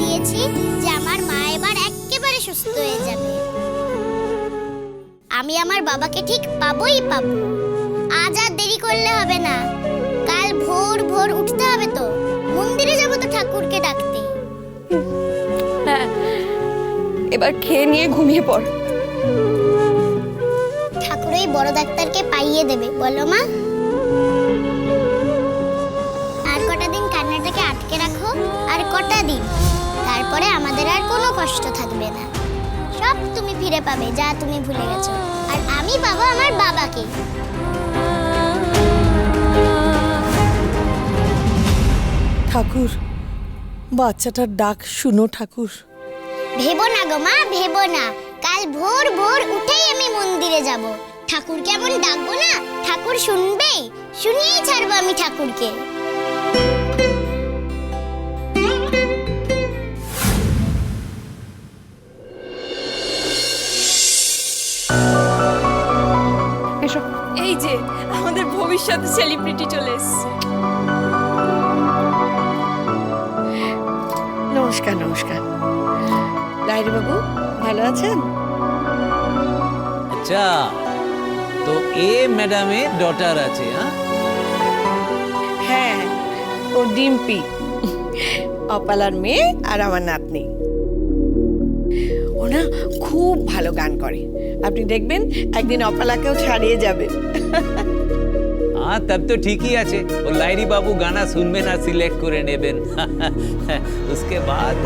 পেয়েছি যে আমার মা এবার একেবারে সুস্থ হয়ে যাবে। আমি আমার বাবাকে ঠিক পাবোই পাবো। আজ আর দেরি করলে হবে না। কাল ভোর ভোর উঠতে হবে তো। মন্দিরে যাব তো ঠাকুরকে ডাকতে। হ্যাঁ এবার খেয়ে নিয়ে ঘুমিয়ে পড়। ঠাকুর ওই বড় ডাক্তারকে পাইয়ে দেবে। বলো মা। কষ্ট থাকবে না। সব তুমি ফিরে পাবে যা তুমি ভুলে গেছো। আর আমি পাবো আমার বাবাকে। ঠাকুর বাচ্চাটার ডাক শুনো ঠাকুর। ভেবো না গো মা ভেবো না। কাল ভোর ভোর উঠেই আমি মন্দিরে যাব। ঠাকুর কেমন ডাকবো না ঠাকুর শুনবেই শুনিয়েই ছাড়বো আমি ঠাকুরকে। যে আমাদের ভবিষ্যৎ সেলিব্রিটি চলে এসেছে। নমস্কার নমস্কার। লাইরি বাবু ভালো আছেন? আচ্ছা তো এ ম্যাডামের ডটার আছে হ্যাঁ হ্যাঁ ও ডিম্পি। অপালার মেয়ে আর আমার নাতনি। ও না খুব ভালো গান করে। আপনি দেখবেন একদিন অপালাকেও ছাড়িয়ে যাবে। হ্যাঁ তব তো ঠিকই আছে। ও লাইরি বাবু গানা শুনবেন আর সিলেক্ট করে নেবেন। উসকে বাদ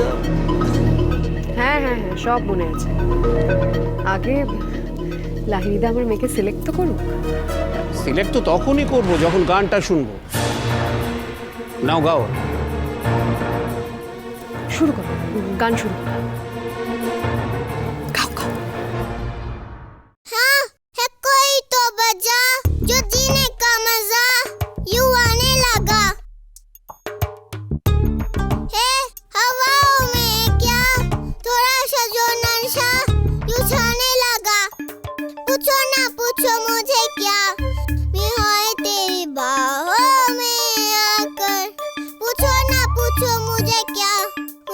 হ্যাঁ হ্যাঁ হ্যাঁ সব মনে আছে। আগে লাহিরিদা আমার মেয়েকে সিলেক্ট তো করুক। সিলেক্ট তো তখনই করব যখন গানটা শুনব। নাও গাও। শুরু করো গান শুরু করো।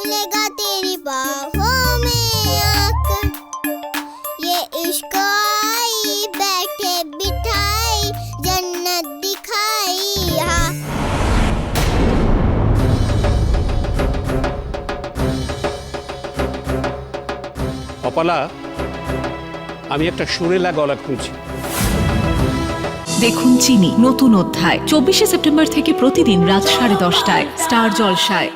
मिलेगा तेरी बाहों में आकर ये इश्क आई बैठे बिठाई जन्नत दिखाई यहाँ কপালা আমি একটা সুরেলা গলা খুঁজছি দেখুন চিনি নতুন অধ্যায় চব্বিশে সেপ্টেম্বর থেকে প্রতিদিন রাত সাড়ে দশটায় স্টার জলসায়